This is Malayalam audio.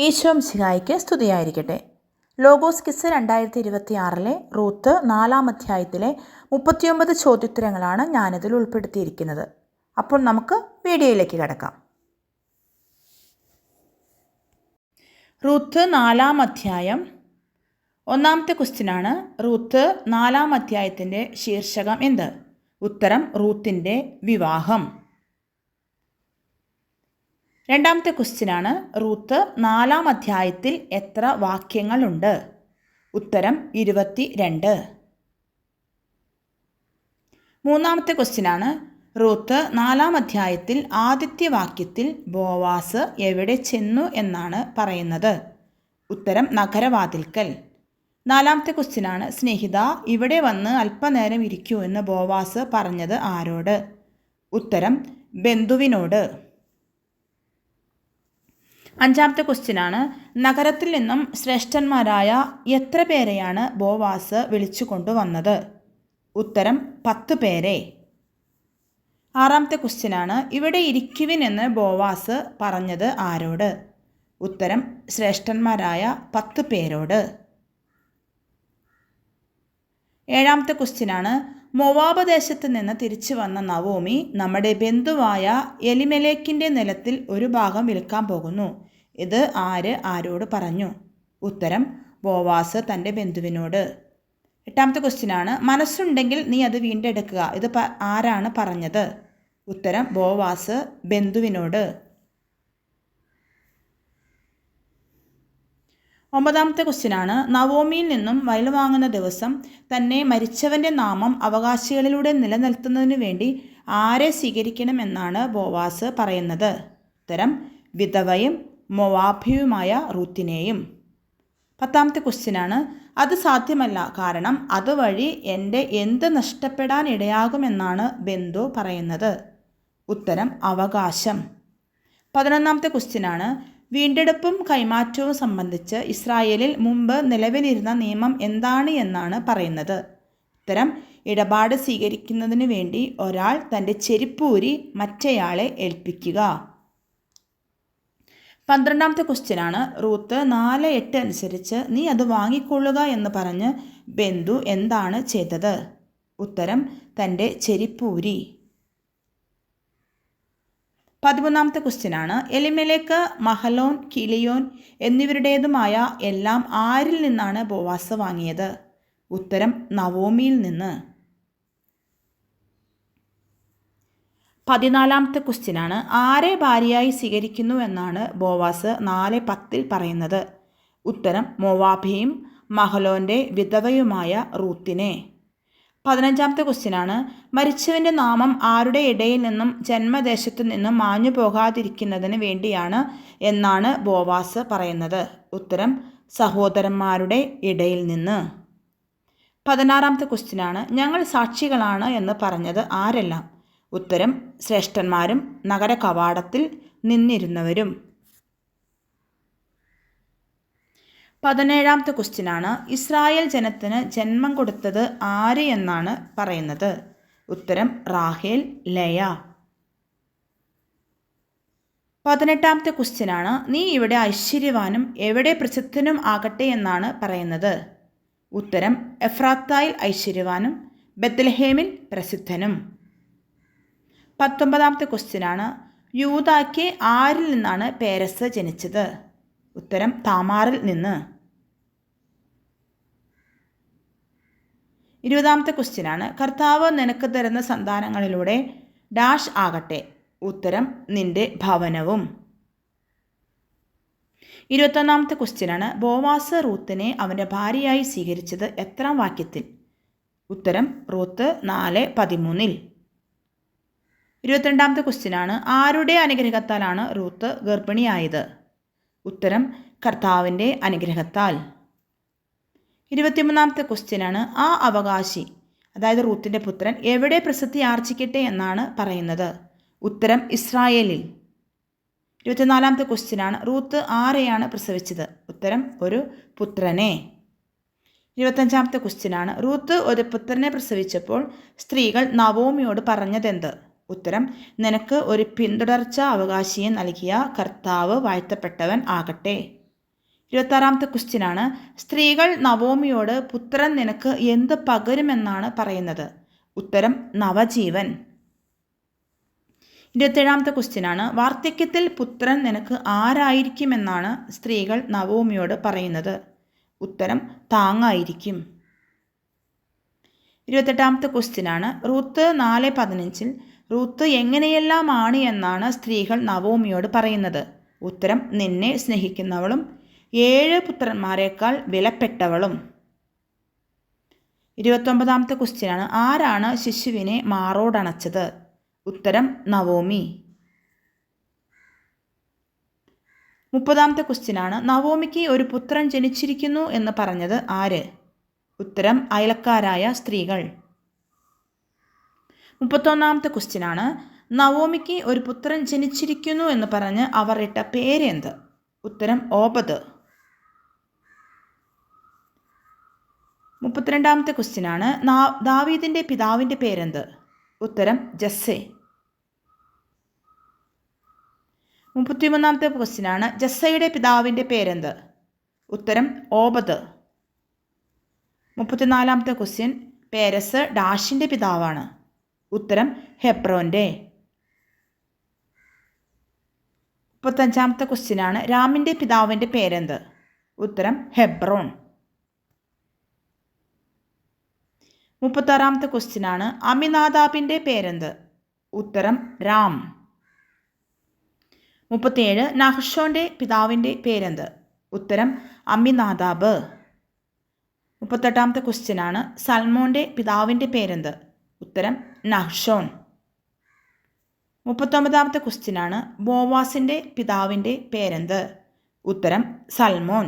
ഈശോം ശിഹായിക്ക് സ്തുതിയായിരിക്കട്ടെ. ലോഗോസ് കിസ് രണ്ടായിരത്തി ഇരുപത്തി ആറിലെ റൂത്ത് നാലാം അധ്യായത്തിലെ മുപ്പത്തിയൊമ്പത് ചോദ്യോത്തരങ്ങളാണ് ഞാനിതിൽ ഉൾപ്പെടുത്തിയിരിക്കുന്നത്. അപ്പോൾ നമുക്ക് വീഡിയോയിലേക്ക് കിടക്കാം. റൂത്ത് നാലാം അധ്യായം. ഒന്നാമത്തെ ക്വസ്റ്റ്യനാണ് റൂത്ത് നാലാം അധ്യായത്തിന്റെ ശീർഷകം എന്ത്? ഉത്തരം റൂത്തിന്റെ വിവാഹം. രണ്ടാമത്തെ ക്വസ്റ്റ്യനാണ് റൂത്ത് നാലാം അധ്യായത്തിൽ എത്ര വാക്യങ്ങളുണ്ട്? ഉത്തരം ഇരുപത്തി രണ്ട് മൂന്നാമത്തെ ക്വസ്റ്റ്യനാണ് റൂത്ത് നാലാം അധ്യായത്തിൽ ആദ്യത്തെ വാക്യത്തിൽ ബോവാസ് എവിടെ ചെന്നു എന്നാണ് പറയുന്നത്? ഉത്തരം നഗരവാതിൽക്കൽ. നാലാമത്തെ ക്വസ്റ്റ്യനാണ് സ്നേഹിത ഇവിടെ വന്ന് അല്പനേരം ഇരിക്കൂ എന്ന് ബോവാസ് പറഞ്ഞത് ആരോട്? ഉത്തരം ബന്ധുവിനോട്. അഞ്ചാമത്തെ ക്വസ്റ്റ്യനാണ് നഗരത്തിൽ നിന്നും ശ്രേഷ്ഠന്മാരായ എത്ര പേരെയാണ് ബോവാസ് വിളിച്ചു കൊണ്ടുവന്നത്? ഉത്തരം പത്ത് പേരെ. ആറാമത്തെ ക്വസ്റ്റ്യനാണ് ഇവിടെ ഇരിക്കുവിൻ എന്ന് ബോവാസ് പറഞ്ഞത് ആരോട്? ഉത്തരം ശ്രേഷ്ഠന്മാരായ പത്ത് പേരോട്. ഏഴാമത്തെ ക്വസ്റ്റ്യനാണ് മൊവാബ് ദേശത്ത് നിന്ന് തിരിച്ചു വന്ന നവോമി നമ്മുടെ ബന്ധുവായ എലിമെലേക്കിന്റെ നിലത്തിൽ ഒരു ഭാഗം വിൽക്കാൻ പോകുന്നു. ഇത് ആര് ആരോട് പറഞ്ഞു? ഉത്തരം ബോവാസ് തന്റെ ബന്ധുവിനോട്. എട്ടാമത്തെ ക്വസ്റ്റ്യനാണ് മനസ്സുണ്ടെങ്കിൽ നീ അത് വീണ്ടെടുക്കുക. ഇത് ആരാണ് പറഞ്ഞത്? ഉത്തരം ബോവാസ് ബന്ധുവിനോട്. ഒമ്പതാമത്തെ ക്വസ്റ്റ്യനാണ് നവോമിയിൽ നിന്നും വയൽ വാങ്ങുന്ന ദിവസം തന്നെ മരിച്ചവന്റെ നാമം അവകാശികളിലൂടെ നിലനിർത്തുന്നതിന് വേണ്ടി ആരെ സ്വീകരിക്കണമെന്നാണ് ബോവാസ് പറയുന്നത്? ഉത്തരം വിധവയും മൊവാഭിയുമായ റൂത്തിനെയും. പത്താമത്തെ ക്വസ്റ്റ്യനാണ് അത് സാധ്യമല്ല. കാരണം അതുവഴി എന്റെ എന്ത് നഷ്ടപ്പെടാൻ ഇടയാകുമെന്നാണ് ബന്ധു പറയുന്നത്. ഉത്തരം അവകാശം. പതിനൊന്നാമത്തെ ക്വസ്റ്റ്യനാണ് വീണ്ടെടുപ്പും കൈമാറ്റവും സംബന്ധിച്ച് ഇസ്രായേലിൽ മുമ്പ് നിലവിലിരുന്ന നിയമം എന്താണ് എന്നാണ് പറയുന്നത്. ഉത്തരം ഇടപാട് സ്വീകരിക്കുന്നതിന് വേണ്ടി ഒരാൾ തന്റെ ചെരിപ്പൂരി മറ്റേയാളെ ഏൽപ്പിക്കുക. പന്ത്രണ്ടാമത്തെ ക്വസ്റ്റ്യനാണ്. റൂത്ത് നാല് എട്ട് അനുസരിച്ച് നീ അത് വാങ്ങിക്കൊള്ളുക എന്ന് പറഞ്ഞ് ബന്ധു എന്താണ് ചെയ്തത്? ഉത്തരം തന്റെ ചെരിപ്പൂരി. പതിമൂന്നാമത്തെ ക്വസ്റ്റ്യനാണ്. എലിമലേക്ക് മഹലോൻ കിലിയോൻ എന്നിവരുടേതുമായ എല്ലാം ആരിൽ നിന്നാണ് ബോവാസ് വാങ്ങിയത്? ഉത്തരം നവോമിയിൽ നിന്ന്. പതിനാലാമത്തെ ക്വസ്റ്റ്യനാണ്. ആരെ ഭാര്യയായി സ്വീകരിക്കുന്നു എന്നാണ് ബോവാസ് നാല് പത്തിൽ പറയുന്നത്. ഉത്തരം മൊവാബിയും മഹലോന്റെ വിധവയുമായ റൂത്തിനെ. പതിനഞ്ചാമത്തെ ക്വസ്റ്റ്യനാണ്. മരിച്ചവന്റെ നാമം ആരുടെ ഇടയിൽ നിന്നും ജന്മദേശത്തു നിന്നും മാഞ്ഞു പോകാതിരിക്കുന്നതിന് വേണ്ടിയാണ് എന്നാണ് ബോവാസ് പറയുന്നത്. ഉത്തരം സഹോദരന്മാരുടെ ഇടയിൽ നിന്ന്. പതിനാറാമത്തെ ക്വസ്റ്റ്യനാണ്. ഞങ്ങൾ സാക്ഷികളാണ് എന്ന് പറഞ്ഞത് ആരെല്ലാം? ഉത്തരം ശ്രേഷ്ഠന്മാരും നഗര കവാടത്തിൽ നിന്നിരുന്നവരും. പതിനേഴാമത്തെ ക്വസ്റ്റ്യനാണ് ഇസ്രായേൽ ജനത്തിന് ജന്മം കൊടുത്തത് ആര് എന്നാണ് പറയുന്നത്? ഉത്തരം റാഹേൽ ലയ. പതിനെട്ടാമത്തെ ക്വസ്റ്റ്യനാണ് നീ ഇവിടെ ഐശ്വര്യവാനും എവിടെ പ്രസിദ്ധനും ആകട്ടെ എന്നാണ് പറയുന്നത്? ഉത്തരം എഫ്രാത്തായിൽ ഐശ്വര്യവാനും ബത്ലഹേമിൽ പ്രസിദ്ധനും. പത്തൊമ്പതാമത്തെ ക്വസ്റ്റ്യനാണ്. യൂതാക്ക് ആരിൽ നിന്നാണ് പേരസ് ജനിച്ചത്? ഉത്തരം താമാറിൽ നിന്ന്. ഇരുപതാമത്തെ ക്വസ്റ്റ്യനാണ്. കർത്താവ് നിനക്ക് തരുന്ന സന്താനങ്ങളിലൂടെ ഡാഷ് ആകട്ടെ. ഉത്തരം നിന്റെ ഭവനവും. ഇരുപത്തൊന്നാമത്തെ ക്വസ്റ്റ്യനാണ്. ബോവാസ് റൂത്തിനെ അവന്റെ ഭാര്യയായി സ്വീകരിച്ചത് എത്രാം വാക്യത്തിൽ? ഉത്തരം റൂത്ത് നാല് പതിമൂന്നിൽ. ഇരുപത്തിരണ്ടാമത്തെ ക്വസ്റ്റ്യനാണ് ആരുടെ അനുഗ്രഹത്താലാണ് റൂത്ത് ഗർഭിണിയായത്? ഉത്തരം കർത്താവിന്റെ അനുഗ്രഹത്താൽ. ഇരുപത്തിമൂന്നാമത്തെ ക്വസ്റ്റ്യനാണ് ആ അവകാശി അതായത് റൂത്തിന്റെ പുത്രൻ എവിടെ പ്രസിദ്ധി ആർജിക്കട്ടെ എന്നാണ് പറയുന്നത്. ഉത്തരം ഇസ്രായേലിൽ. ഇരുപത്തിനാലാമത്തെ ക്വസ്റ്റ്യനാണ് റൂത്ത് ആരെയാണ് പ്രസവിച്ചത്? ഉത്തരം ഒരു പുത്രനെ. ഇരുപത്തഞ്ചാമത്തെ ക്വസ്റ്റ്യനാണ് റൂത്ത് ഒരു പുത്രനെ പ്രസവിച്ചപ്പോൾ സ്ത്രീകൾ നവോമിയോട് പറഞ്ഞതെന്ത്? ഉത്തരം നിനക്ക് ഒരു പിന്തുടർച്ച അവകാശിയെ നൽകിയ കർത്താവ് വാഴ്ത്തപ്പെട്ടവൻ ആകട്ടെ. ഇരുപത്താറാമത്തെ ക്വസ്റ്റ്യനാണ് സ്ത്രീകൾ നവോമിയോട് പുത്രൻ നിനക്ക് എന്ത് പകരുമെന്നാണ് പറയുന്നത്? ഉത്തരം നവജീവൻ. ഇരുപത്തേഴാമത്തെ ക്വസ്റ്റ്യനാണ് വാർദ്ധക്യത്തിൽ പുത്രൻ നിനക്ക് ആരായിരിക്കുമെന്നാണ് സ്ത്രീകൾ നവോമിയോട് പറയുന്നത്? ഉത്തരം താങ്ങായിരിക്കും. ഇരുപത്തെട്ടാമത്തെ ക്വസ്റ്റ്യനാണ് റൂത്ത് നാല് പതിനഞ്ചിൽ റൂത്ത് എങ്ങനെയെല്ലാമാണ് എന്നാണ് സ്ത്രീകൾ നവോമിയോട് പറയുന്നത്. ഉത്തരം നിന്നെ സ്നേഹിക്കുന്നവളും ഏഴ് പുത്രന്മാരെക്കാൾ വിലപ്പെട്ടവളും. ഇരുപത്തൊമ്പതാമത്തെ ക്വസ്റ്റ്യനാണ് ആരാണ് ശിശുവിനെ മാറോടണച്ചത്? ഉത്തരം നവോമി. മുപ്പതാമത്തെ ക്വസ്റ്റ്യനാണ് നവോമിക്ക് ഒരു പുത്രൻ ജനിച്ചിരിക്കുന്നു എന്ന് പറഞ്ഞത് ആര്? ഉത്തരം അയലക്കാരായ സ്ത്രീകൾ. മുപ്പത്തൊന്നാമത്തെ ക്വസ്റ്റ്യനാണ്. നവോമിക്ക് ഒരു പുത്രൻ ജനിച്ചിരിക്കുന്നു എന്ന് പറഞ്ഞ് അവർ ഇട്ട പേരെന്ത്? ഉത്തരം ഓപത് മുപ്പത്തിരണ്ടാമത്തെ ക്വസ്റ്റ്യനാണ്. ദാവീദിന്റെ പിതാവിന്റെ പേരെന്ത്? ഉത്തരം ജസ്സെ. മുപ്പത്തിമൂന്നാമത്തെ ക്വസ്റ്റ്യനാണ്. ജസ്സയുടെ പിതാവിന്റെ പേരെന്ത്? ഉത്തരം ഓപത് മുപ്പത്തിനാലാമത്തെ ക്വസ്റ്റ്യൻ പേരസ് ഡാഷിന്റെ പിതാവാണ്. ഉത്തരം ഹെബ്രോന്റെ മുപ്പത്തഞ്ചാമത്തെ ക്വസ്റ്റ്യനാണ് രാമിന്റെ പിതാവിന്റെ പേരെന്ത്? ഉത്തരം ഹെബ്രോൺ മുപ്പത്താറാമത്തെ ക്വസ്റ്റ്യനാണ് അമിനാദാബിന്റെ പേരെന്ത്? ഉത്തരം രാം. മുപ്പത്തിയേഴ് നഹ്ഷോന്റെ പിതാവിന്റെ പേരെന്ത്? ഉത്തരം അമിനാദാബ്. മുപ്പത്തെട്ടാമത്തെ ക്വസ്റ്റ്യനാണ് സൽമോന്റെ പിതാവിന്റെ പേരെന്ത്? ഉത്തരം നഹ്ഷോൺ മുപ്പത്തൊമ്പതാമത്തെ ക്വസ്റ്റ്യനാണ് ബോവാസിന്റെ പിതാവിന്റെ പേരെന്ത്? ഉത്തരം സൽമോൻ.